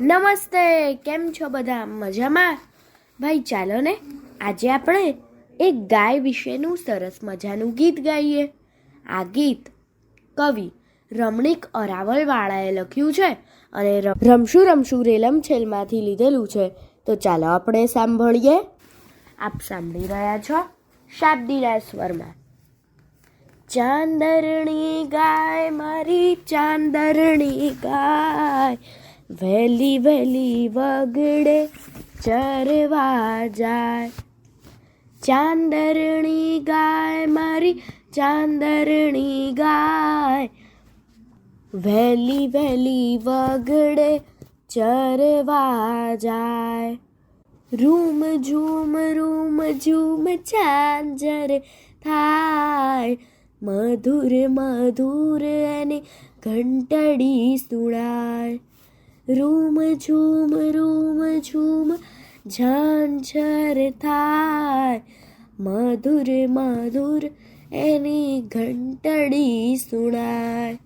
નમસ્તે, કેમ છો બધા? મજામાં? ભાઈ, ચાલો ને, આજે આપણે એક ગાય વિશેનું સરસ મજાનું ગીત ગાઈએ. આ ગીત કવિ રમણીક અરાવલવાળાએ લખ્યું છે અને રમશું રમશું રેલમ છેલમાંથી લીધેલું છે. તો ચાલો આપણે સાંભળીએ. આપ સાંભળી રહ્યા છો શાબ્દીના સ્વરમાં. ચાંદરણી ગાય, મારી ચાંદરણી ગાય વહેલી વહેલી વગડે ચરવા જાય. ચાંદરણી ગાય, મારી ચાંદરણી ગાય. વહેલી વહેલી વગડે ચરવા જાય. રૂમ ઝૂમ રૂમ ઝૂમ ચાંજર થાય. મધુર મધુર એની ઘંટડી સુણાય રૂમ ઝૂમ રૂમ ઝૂમ ઝાંઝર થાય. મધુર મધુર, એની ઘંટડી સુણાય.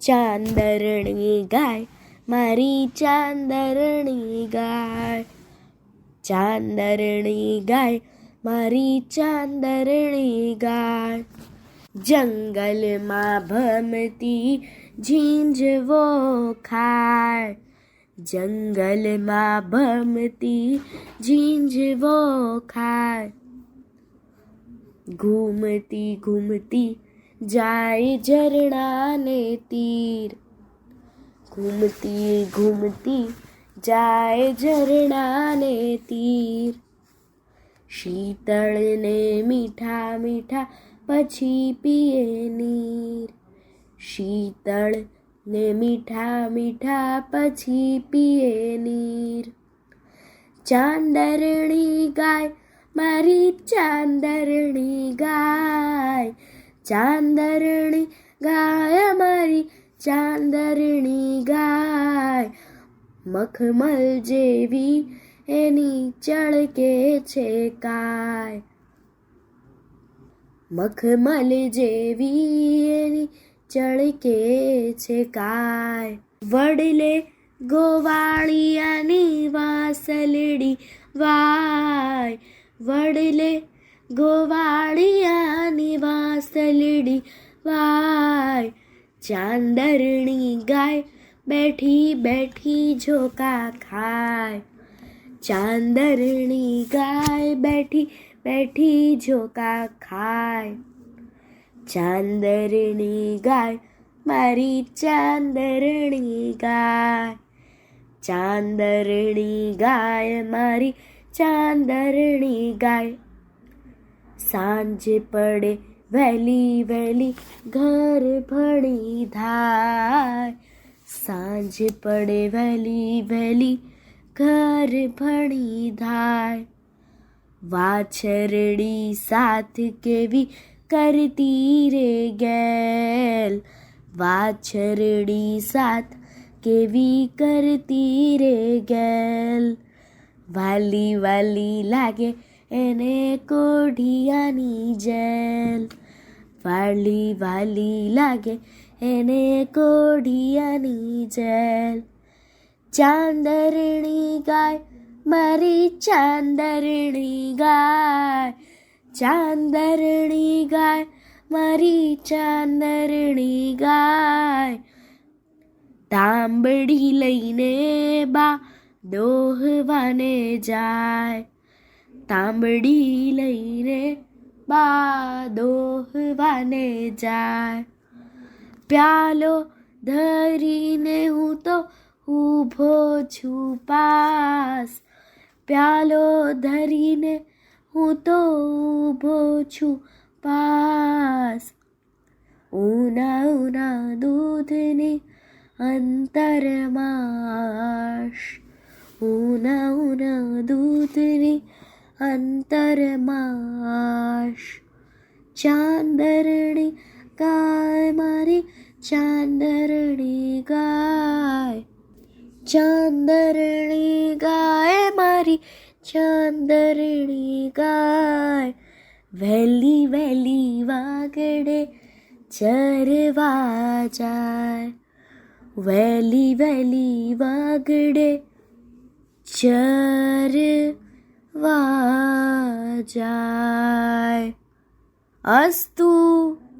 ચાંદરણી ગાય, મારી ચાંદરણી ગાય. ચાંદરણી ગાય, મારી ચાંદરણી ગાય. જંગલમાં ભમતી ઝીંઝવો ખાય જંગલમાં ભમતી ઝીંઝવો ખાય ઘૂમતી ઘૂમતી જાય ઝરણાને તીર ઘૂમતી ઘૂમતી જાય ઝરણાને તીર શીતળ ને મીઠા મીઠા પછી પીએ નીર શીતળ ને મીઠા મીઠા પછી પીએ નીર. ચાંદરણી ગાય, મારી ચાંદરણી ગાય. ચાંદરણી ગાય, મારી ચાંદરણી ગાય. મખમલ જેવી એની ચળકે છે કાય. મખમલ જેવી એની ચળકે છે કાય વડલે ગોવાળિયાની વાસલડી વાય. વડલે ગોવાળિયાની વાસલડી વાય. ચાંદરણી ગાય બેઠી બેઠી ઝોકા ખાય. ચાંદરણી ગાય બેઠી બેઠી ઝોકા ખાય. ચાંદરણી ગાય, મારી ચાંદરણી ગાય. ચાંદરણી ગાય, મારી ચાંદરણી ગાય. સાંજ પડે વહેલી વહેલી ઘર ભણી ધાય. સાંજ પડે વહેલી વહેલી ઘર ભણી ધાય. વાછરડી સાથ કેવી કરતી રે ગેલ વાછરડી સાથ કેવી કરતી રે ગેલ વાલી વાલી લાગે એને કોઢિયાની જેલ વાલી વાલી લાગે એને કોઢિયાની જેલ ચાંદરણી ગાય મારી ચાંદરણી ગાય ચાંદરણી ગાય, મારી ચાંદરણી ગાય. તાંબડી લઈને બા દોહવાને જાય. તાંબડી લઈને બા દોહવાને જાય. પ્યાલો ધરીને હું તો ઊભો છું પાસ. પ્યાલો ધરીને હું તો ઊભો છું પાસ ઉના ઉના દૂધની અંતરમાશ ઉના ઉના દૂધની અંતરમાશ ચાંદરણી ગાય મારી ચાંદરણી ગાય ચાંદરણી ગાય મારી ચાંદરડી ગાય વહેલી વહેલી વાગડે ચરવા જાય. વહેલી વહેલી વાગડે ચરવા જાય. અસ્તું